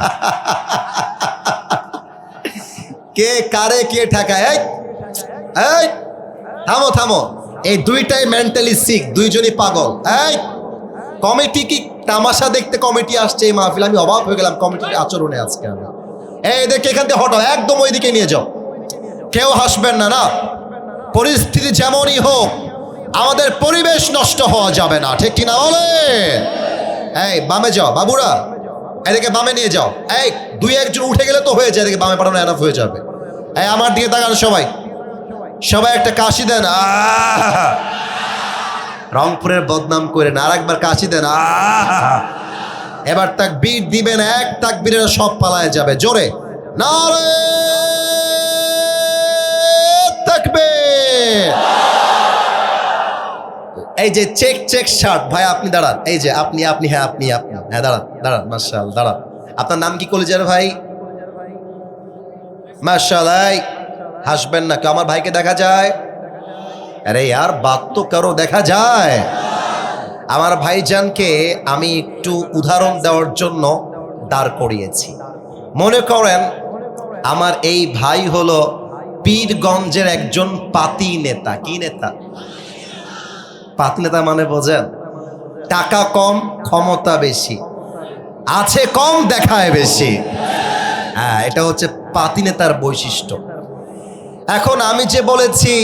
কে কারে কে ঠেকায়? এই এই, থামো থামো। এই দুইটাই মেন্টালি সিক দুইজনই পাগল। এই কমিটি কি তামাশা দেখতে কমিটি আসছে এই মাহফিল? আমি অবাক হয়ে গেলাম কমিটির আচরণে আজকে আমি। এই এদেরকে এখান থেকে হটাও, একদম ওইদিকে নিয়ে যাও। কেউ হাসবেন না না। পরিস্থিতি যেমনই হোক, আমাদের পরিবেশ নষ্ট হওয়া যাবে না, ঠিক কিনা বলে? এই, বামে যাও, বাবুরা। এদিকে বামে নিয়ে যাও। এই, দুই একজন উঠে গেলে তো হয়ে যায়, এদিকে বামে পাঠানো এনাফ হয়ে যাবে। এই, আমার দিকে তাকান সবাই। সবাই একটা কাশি দেন! রংপুরের বদনাম করে আর একবার কাশি দেন! এবার তাক বীর দিবেন, এক তাক সব পালায় যাবে। জোরে। না এই যে চেক চেক শার্ট ভাই, আপনি দাঁড়ান। এই যে আপনি আপনি হ্যাঁ আপনি আপনি। হ্যাঁ দাঁড়ান দাঁড়ান মার্শাল দাঁড়ান। আপনার নাম কি কলেজের ভাই? মার্শাল হাসবেন না কেউ। আমার ভাইকে দেখা যায়? আরে यार বাত তো করো দেখা যায়। আমার ভাইজানকে আমি একটু উদাহরণ দেওয়ার জন্য দাঁড় করিয়েছি। মনে করেন, আমার এই ভাই হলো পীরগঞ্জের একজন পাতি নেতা। কি নেতা? পাতি নেতা মানে বোঝেন? টাকা কম, ক্ষমতা বেশি। আছে কম, দেখায় বেশি। হ্যাঁ এটা হচ্ছে পাতি নেতার বৈশিষ্ট্য। এখন আমি যে বলেছি,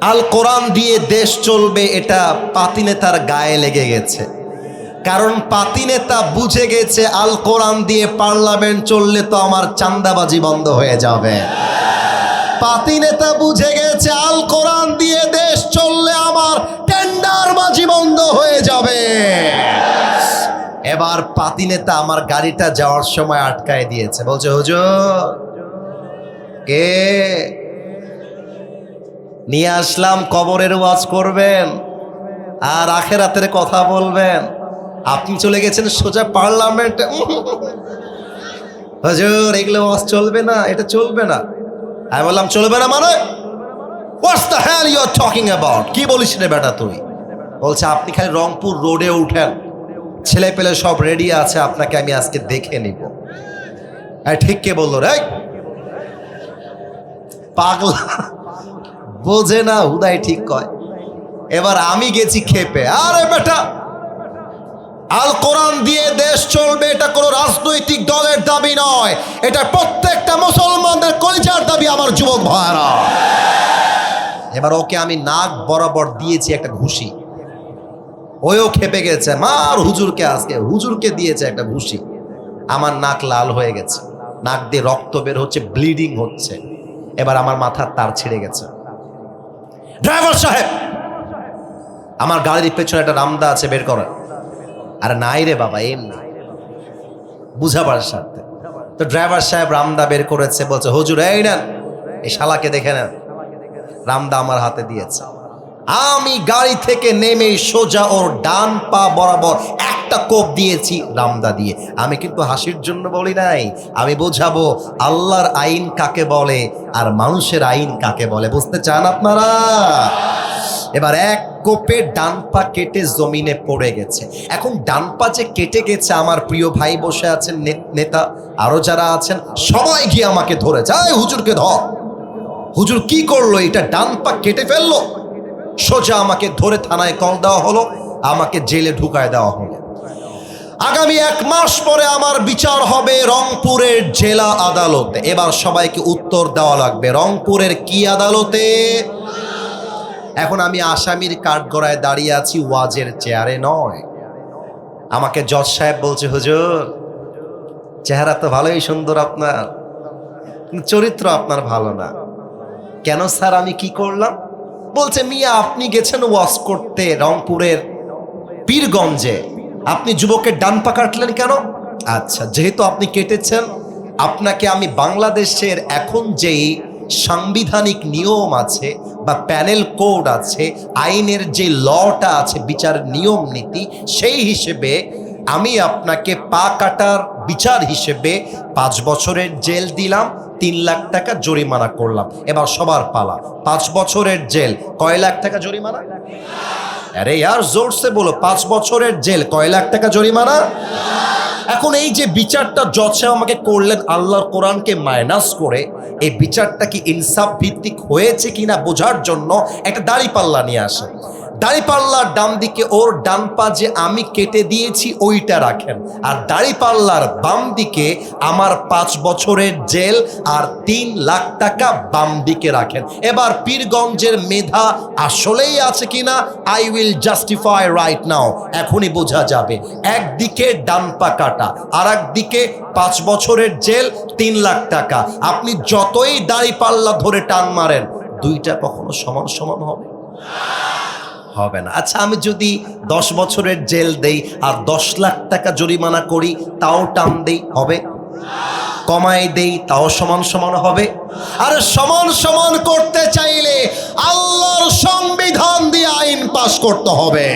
আল কোরআন দিয়ে দেশ চলবে, এটা পাতি নেতার গায়ে লেগে গেছে। কারণ পাতি নেতা বুঝে গেছে, আল কোরআন দিয়ে পার্লামেন্ট চললে তো আমার চান্দাবাজি বন্ধ হয়ে যাবে। পাতি নেতা বুঝে গেছে এবার পাতি নেতা আমার গাড়িটা যাওয়ার সময় আটকায় দিয়েছে। বলছে, হুজুর, কে? নিয়ে আসলাম, কবরের ওয়াজ করবেন আর আখের আখেরাতের কথা বলবেন। আপনি চলে গেছেন সোজা পার্লামেন্টে। হুজুর, এগুলো ওয়াজ চলবে না, এটা চলবে না। আমি বললাম, চলবে না মানে? What's the hell you are talking about কি বলিস রে বেটা তুই? বলছে, আপনি খালি রংপুর রোডে উঠেন। ছেলে পেলে সব রেডি আছে, আপনাকে আমি আজকে দেখে নিব। হ্যাঁ ঠিক কে বলল রে? পাগলা। বোঝে না, হুদাই ঠিক কয়। এবার আমি গেছি খেপে আরে বেটা! আল কোরআন দিয়ে দেশ চলবে, এটা কোনো রাজনৈতিক দলের দাবি নয়। এটা প্রত্যেকটা মুসলমানদের কলিজার দাবি, আমার যুবক ভাইরা এবার ওকে আমি নাক বরাবর দিয়েছি একটা ঘুষি। ওও খেপে গেছে। মার হুজুরকে আজকে। হুজুরকে দিয়েছে একটা ঘুষি আমার নাক লাল হয়ে গেছে। নাক দিয়ে রক্ত বের হচ্ছে, ব্লিডিং হচ্ছে। এবার আমার মাথার তার ছিঁড়ে গেছে। ড্রাইভার সাহেব! আমার গাড়ির পেছনে একটা রামদা আছে, বের করার আর নাই রে বাবা এমনি বুঝাবার সাথে। তো ড্রাইভার সাহেব রামদা বের করেছে, বলছে, হুজুর, এই নেন। এই শালাকে দেখে নেন। রামদা আমার হাতে দিয়েছে। আমি গাড়ি থেকে নেমে সোজা ওর ডান পা বরাবর একটা কোপ দিয়েছি রামদা দিয়ে। আমি কিন্তু হাসির জন্য বলি নাই। আমি বোঝাবো আল্লাহর আইন কাকে বলে আর মানুষের আইন কাকে বলে। বুঝতে চান আপনারা? এবার এক কোপে ডান পা কেটে জমিনে পড়ে গেছে। এখন ডান পা যে কেটে গেছে, আমার প্রিয় ভাই বসে আছেন নেতা, আরও যারা আছেন, সবাই গিয়ে আমাকে ধরে। যায় হুজুরকে ধর। হুজুর কি করল? এটা ডান পা কেটে ফেলল? সোজা আমাকে ধরে থানায় কল দেওয়া হলো, আমাকে জেলে ঢুকায় দেওয়া হলো। আগামী এক মাস পরে আমার বিচার হবে রংপুরের জেলা আদালতে। এবার সবাইকে উত্তর দেওয়া লাগবে, রংপুরের কি আদালতে? এখন আমি আসামির কাঠগড়ায় দাঁড়িয়ে আছি, ওয়াজের চেয়ারে নয়। আমাকে জজ সাহেব বলছে, হুজুর, চেহারা তো ভালোই সুন্দর আপনার। চরিত্র আপনার ভালো না। কেন স্যার আমি কি করলাম? বলছে, মিয়া, আপনি গেছেন ওয়াশ করতে রংপুরের পীরগঞ্জে। আপনি যুবকের ডান পা কাটলেন কেন? আচ্ছা যেহেতু আপনি কেটেছেন, আপনাকে আমি বাংলাদেশের এখন যেই সাংবিধানিক নিয়ম আছে বা প্যানেল কোড আছে, আইনের যে লটা আছে, বিচার নিয়ম নীতি, সেই হিসেবে আমি আপনাকে পা কাটার বিচার হিসেবে পাঁচ বছরের জেল দিলাম তিন লাখ টাকা জরিমানা করলাম। এবার সবার পালা। পাঁচ বছরের জেল, কয় লাখ টাকা জরিমানা? আরে ইয়ার, জোরসে বলো, পাঁচ বছরের জেল, কয় লাখ টাকা জরিমানা? এখন এই যে বিচারটা জজ আমাকে করলেন, আল্লাহর কোরআনকে মাইনাস করে, এই বিচারটা কি ইনসাফ ভিত্তিক হয়েছে কিনা বোঝার জন্য একটা দাড়ি পাল্লা নিয়ে আসে দাড়িপাল্লার ডান দিকে ওর ডান পা যে আমি কেটে দিয়েছি, ওইটা রাখেন। আর দাড়িপাল্লার বাম দিকে আমার পাঁচ বছরের জেল আর তিন লাখ টাকা বাম দিকে রাখেন। এবার পীরগঞ্জের মেধা আসলেই আছে কিনা I will justify right now এখনই বোঝা যাবে। একদিকে ডান পা কাটা আর একদিকে পাঁচ বছরের জেল, তিন লাখ টাকা। আপনি যতই দাড়িপাল্লা ধরে টান মারেন, দুইটা কখনো সমান সমান হবে? হবে না। আচ্ছা আমি যদি দশ বছরের জেল দেই আর দশ লাখ টাকা জরিমানা করি, তাও টান দেই, হবে? কমায় দেই, তাও সমান সমান হবে? আর সমান সমান করতে চাইলে আল্লাহর সংবিধান দিয়ে আইন পাশ করতে হবে।